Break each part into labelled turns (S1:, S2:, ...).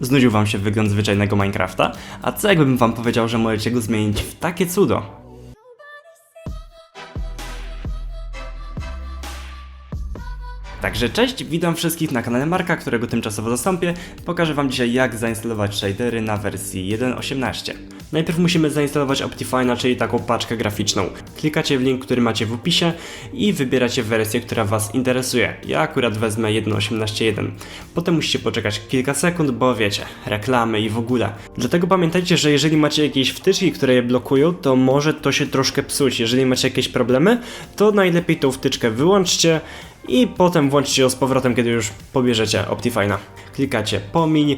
S1: Znudził wam się wygląd zwyczajnego Minecrafta? A co jakbym wam powiedział, że możecie go zmienić w takie cudo? Także cześć, witam wszystkich na kanale Marka, którego tymczasowo zastąpię. Pokażę wam dzisiaj jak zainstalować shadery na wersji 1.18. Najpierw musimy zainstalować Optifine'a, czyli taką paczkę graficzną. Klikacie w link, który macie w opisie i wybieracie wersję, która was interesuje. Ja akurat wezmę 1.18.1. Potem musicie poczekać kilka sekund, bo wiecie, reklamy i w ogóle. Dlatego pamiętajcie, że jeżeli macie jakieś wtyczki, które je blokują, to może to się troszkę psuć. Jeżeli macie jakieś problemy, to najlepiej tą wtyczkę wyłączcie i potem włączcie ją z powrotem, kiedy już pobierzecie Optifine'a. Klikacie pomiń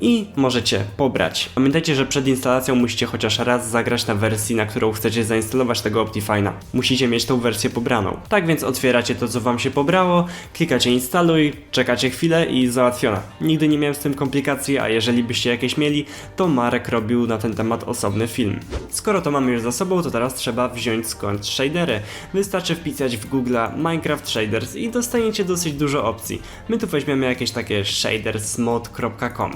S1: i możecie pobrać. Pamiętajcie, że przed instalacją musicie chociaż raz zagrać na wersji, na którą chcecie zainstalować tego Optifine'a. Musicie mieć tą wersję pobraną. Tak więc otwieracie to, co wam się pobrało, klikacie instaluj, czekacie chwilę i załatwiona. Nigdy nie miałem z tym komplikacji, a jeżeli byście jakieś mieli, to Marek robił na ten temat osobny film. Skoro to mamy już za sobą, to teraz trzeba wziąć skąd shadery. Wystarczy wpisać w Google Minecraft Shaders i dostaniecie dosyć dużo opcji. My tu weźmiemy jakieś takie shadersmod.com.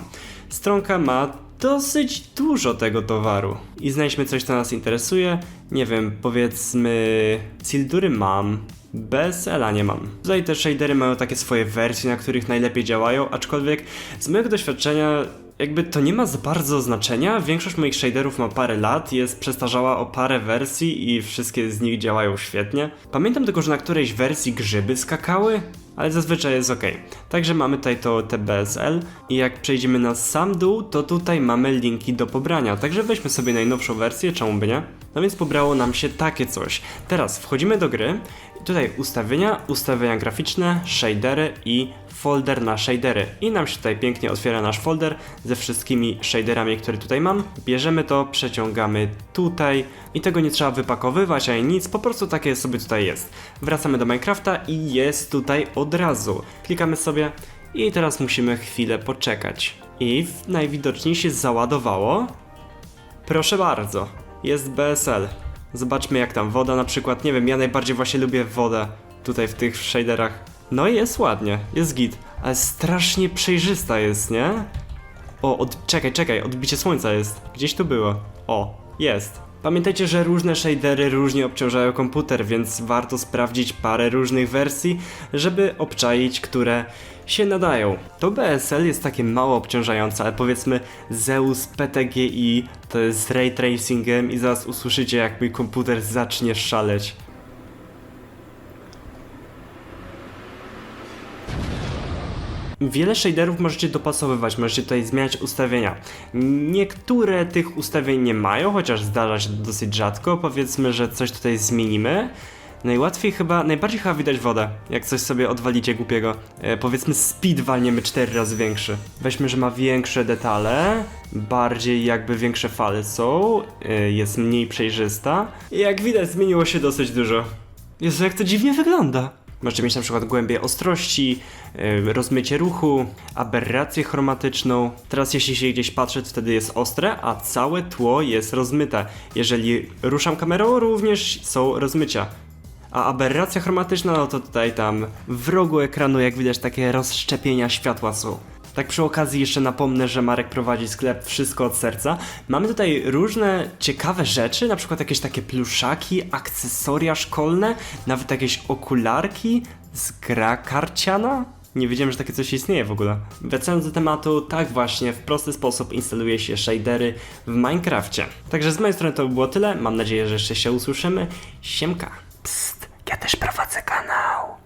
S1: Stronka ma dosyć dużo tego towaru. I znajdźmy coś, co nas interesuje. Nie wiem, powiedzmy... Sildury mam. BSL-a nie mam. Tutaj te shadery mają takie swoje wersje, na których najlepiej działają, aczkolwiek z mojego doświadczenia jakby to nie ma za bardzo znaczenia. Większość moich shaderów ma parę lat, jest przestarzała o parę wersji i wszystkie z nich działają świetnie. Pamiętam tylko, że na którejś wersji grzyby skakały, ale zazwyczaj jest ok. Także mamy tutaj to TBSL i jak przejdziemy na sam dół, to tutaj mamy linki do pobrania. Także weźmy sobie najnowszą wersję, czemu by nie? No więc pobrało nam się takie coś. Teraz wchodzimy do gry. Tutaj ustawienia, ustawienia graficzne, shadery i folder na shadery. I nam się tutaj pięknie otwiera nasz folder ze wszystkimi shaderami, które tutaj mam. Bierzemy to, przeciągamy tutaj i tego nie trzeba wypakowywać ani nic, po prostu takie sobie tutaj jest. Wracamy do Minecrafta i jest tutaj od razu. Klikamy sobie i teraz musimy chwilę poczekać. I najwidoczniej się załadowało. Proszę bardzo, jest BSL. Zobaczmy jak tam woda na przykład, nie wiem, ja najbardziej właśnie lubię wodę tutaj w tych shaderach. No i jest ładnie, jest git, ale strasznie przejrzysta jest, nie? O, od... czekaj, czekaj, odbicie słońca jest. Gdzieś tu było. O, jest. Pamiętajcie, że różne shadery różnie obciążają komputer, więc warto sprawdzić parę różnych wersji, żeby obczaić, które się nadają. To BSL jest takie mało obciążające, ale powiedzmy Zeus PTGI to jest z ray tracingiem i zaraz usłyszycie jak mój komputer zacznie szaleć. Wiele shaderów możecie dopasowywać, możecie tutaj zmieniać ustawienia. Niektóre tych ustawień nie mają, chociaż zdarza się dosyć rzadko. Powiedzmy, że coś tutaj zmienimy. Najłatwiej chyba, najbardziej chyba widać wodę, jak coś sobie odwalicie głupiego. E, powiedzmy speed walniemy 4 razy większy. Weźmy, że ma większe detale, bardziej jakby większe fale są, e, jest mniej przejrzysta. I jak widać zmieniło się dosyć dużo. Jezu, jak to dziwnie wygląda. Możecie mieć na przykład głębię ostrości, yy, rozmycie ruchu, aberrację chromatyczną. Teraz jeśli się gdzieś patrzy, to wtedy jest ostre, a całe tło jest rozmyte. Jeżeli ruszam kamerą, również są rozmycia. A aberracja chromatyczna, no to tutaj tam w rogu ekranu, jak widać, takie rozszczepienia światła są. Tak przy okazji jeszcze napomnę, że Marek prowadzi sklep Wszystko od Serca. Mamy tutaj różne ciekawe rzeczy, na przykład jakieś takie pluszaki, akcesoria szkolne, nawet jakieś okularki z gra karciana. Nie wiedziałem, że takie coś istnieje w ogóle. Wracając do tematu, tak właśnie w prosty sposób instaluje się shadery w Minecrafcie. Także z mojej strony to by było tyle. Mam nadzieję, że jeszcze się usłyszymy. Siemka. Psst, ja też prowadzę kanał.